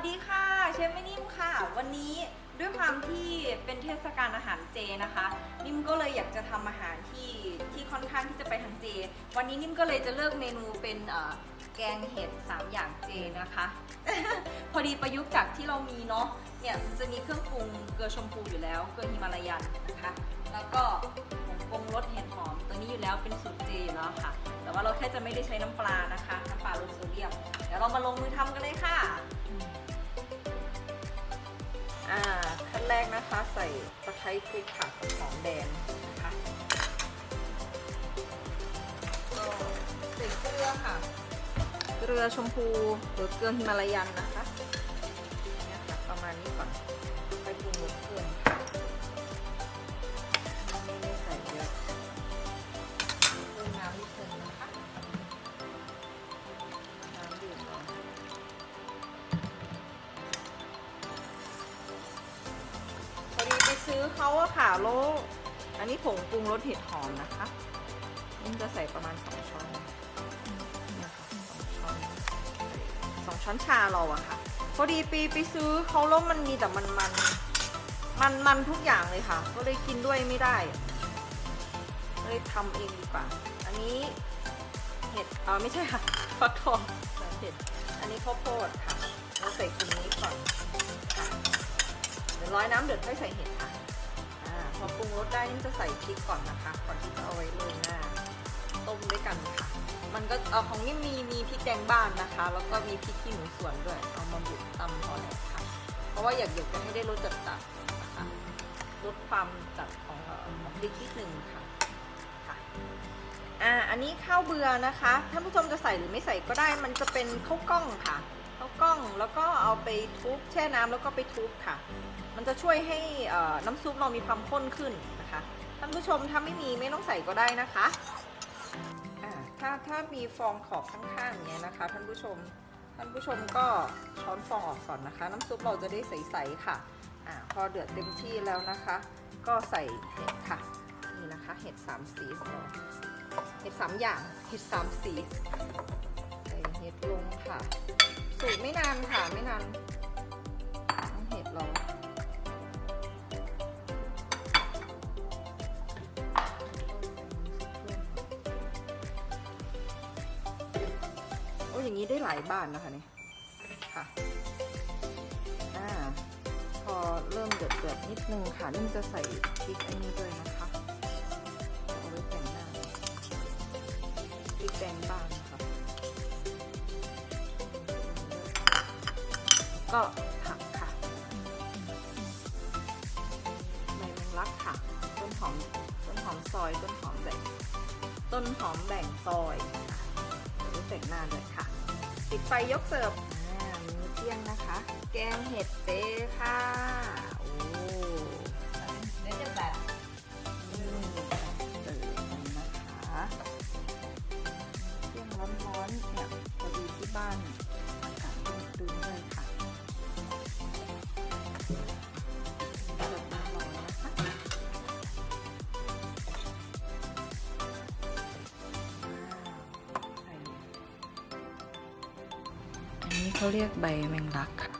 วัสดีค่ะ เชฟไม่นิ่มค่ะ วันนี้ด้วยความที่เป็นเทศกาลอาหารเจนะคะ นิ่มก็เลยอยากจะทำอาหารที่ที่ค่อนข้างที่จะไปทางเจ วันนี้นิ่มก็เลยจะเลือกเมนูเป็นแกงเห็ดสามอย่างเจนะคะ พอดีประยุกต์จากที่เรามีเนาะเนี่ยจะมีเครื่องปรุงเกลือชมพูอยู่แล้วเกลือฮิมาลายันนะคะแล้วก็ผงปรุงรสเห็ดหอม ตัวนี้อยู่แล้วเป็นสูตรเจอยู่แล้วค่ะ แต่ว่าเราแค่จะไม่ได้ใช้น้ำปลานะคะน้ำปลาลดโซเดียมเดี๋ยวเรามาลงมือทำกันเลยค่ะ ใส่ตะไคร้พริกค่ะกับหอมแดงนะคะก็ใส่เกลือค่ะ เกลือชมพูหรือเกลือฮิมาลายันนะคะเนี่ยค่ะประมาณนี้ก่อน ไปปรุงรสเกลือค่ะ ซื้อเขาอะค่ะโลอันนี้ผงปรุงรสเห็ดหอมนะคะนี่จะใส่ประมาณสองช้อนเนี่ยค่ะสองช้อนสองช้อนชาเราอะค่ะ พอดีปีไปซื้อเขาแล้วมันมีแต่มันมันมันมันทุกอย่างเลยค่ะ ก็เลยกินด้วยไม่ได้เลยทำเองดีกว่า อันนี้เห็ดเออไม่ใช่ค่ะฟักทองเห็ด อันนี้ข้าวโพดค่ะ เราใส่กลุ่มนี้ก่อนเดี๋ยวร้อยน้ำเดือดค่อยใส่เห็ดค่ะ พอปรุงรสได้นี่จะใส่พริกก่อนนะคะ ก่อนที่จะเอาไว้โรยหน้าต้มด้วยกันค่ะ มันก็เออของนี่มีมีพริกแดงบ้านนะคะ แล้วก็มีพริกขี้หนูสวนด้วย เอามาบุกตำพอแล้วค่ะ เพราะว่าอยากอยากจะให้ได้รสจัดจัดนะคะลดความจัดของของพริกนิดนึงค่ะค่ะอ่าอันนี้ข้าวเบื่อนะคะท่านผู้ชมจะใส่หรือไม่ใส่ก็ได้ มันจะเป็นข้าวกล้องค่ะข้าวกล้องแล้วก็เอาไปทุบแช่น้ำแล้วก็ไปทุบค่ะ มันจะช่วยให้น้ำซุปเรามีความข้นขึ้นนะคะท่านผู้ชมถ้าไม่มีไม่ต้องใส่ก็ได้นะคะถ้าถ้ามีฟองขอบข้างๆอย่างเงี้ยนะคะท่านผู้ชมท่านผู้ชมก็ช้อนฟองออกก่อนนะคะ น้ำซุปเราจะได้ใสๆค่ะอ่าพอเดือดเต็มที่แล้วนะคะ ก็ใส่เห็ดค่ะนี่นะคะ เห็ดสามสีของเราเห็ดสามอย่างเห็ดสามสีใส่เห็ดลงค่ะสูตรไม่นานค่ะไม่นาน อย่างนี้ได้หลายบ้านนะคะเนี่ยค่ะอ่าพอเริ่มเดือดเดือดๆนิดนึงค่ะนี่มจะใส่พริกอันนี้ด้วยนะคะเอาไว้แต่งหน้าพริกแดงบ้านค่ะก็ผักค่ะใบแมงลักค่ะ ต้นหอมต้นหอมซอยต้นหอมแบ่งต้นหอมแบ่งซอยค่ะเดี๋ยวแต่งหน้าเลยค่ะ ปิดไฟยกเสิร์ฟมื้อเที่ยงนะคะ แกงเห็ดเต้ค่ะ เขาเรียกใบแมงลักค่ะ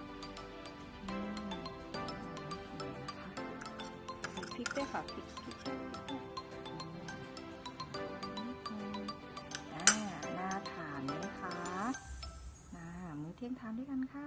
พริกด้วยค่ะพริกพริกน่าทานไหมคะน่ามื้อเที่ยงทานด้วยกันค่ะ